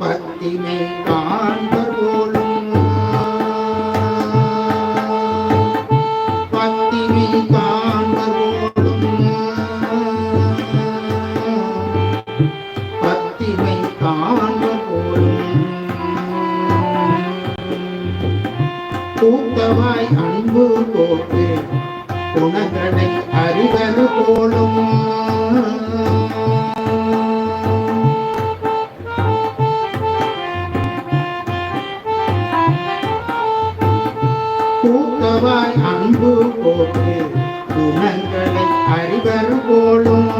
பத்திமை காண்பர் போலும். பத்திமை காண்பர் போலும். பத்திமை காண்பர் போலும். கூத்தவாய் அன்பு போட்டு குணங்களை அறிவது போலும். கூத்தவாய் அன்பு போக்கு குணங்களை அறிவர் போலும்.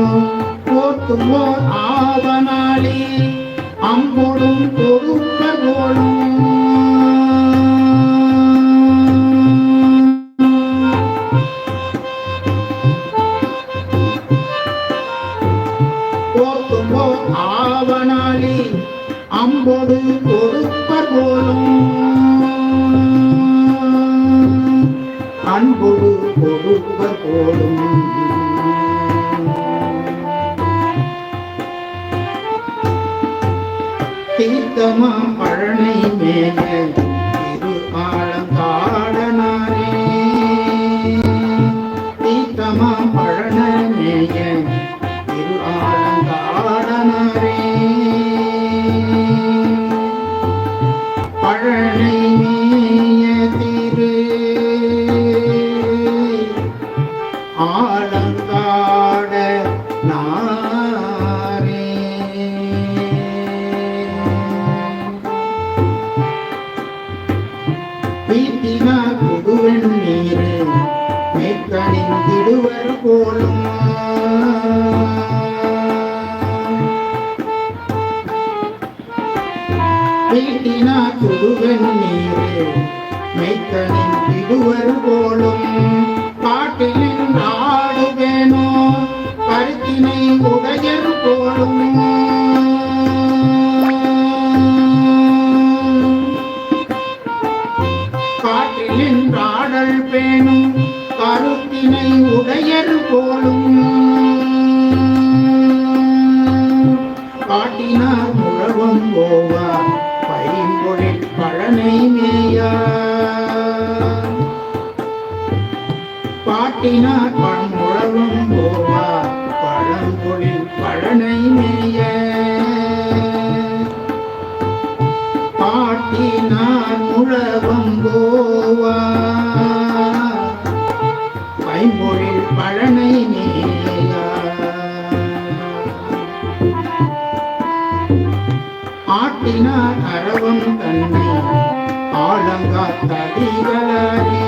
போற்றும் ஓர் ஆவனாளி அம்பொடும் கொடுக்க போலும். போற்றும் ஓர் ஆவனாளி அம்பொடு கொடுப்பர் போலும். அன்பொடு கொடுப்பர் போலும் தீர்த்தமா பழனை மேல திரு ஆழங்காடனாரே தீர்த்தமா பழனை மேய திரு ஆழங்காடனாரே வீட்டினா புதுவெண் நீரு மேற்கணிந்திடுவர் போலும். வீட்டினா புதுவெண் நீரு மேற்கணிந்திடுவர் போலும். பாட்டு ஆடல் பேணும் உடையர் போலும். காட்டினார் முழவும் போவார் பைம்பொழில் பழனை மேயா பாட்டினார் பழமுழவும் போவார் பழம்பொழில் பழனை மேய பாட்டினார் முழவும் ஆட்டினார் தன்னை ஆழங்காத்தடிகளாரே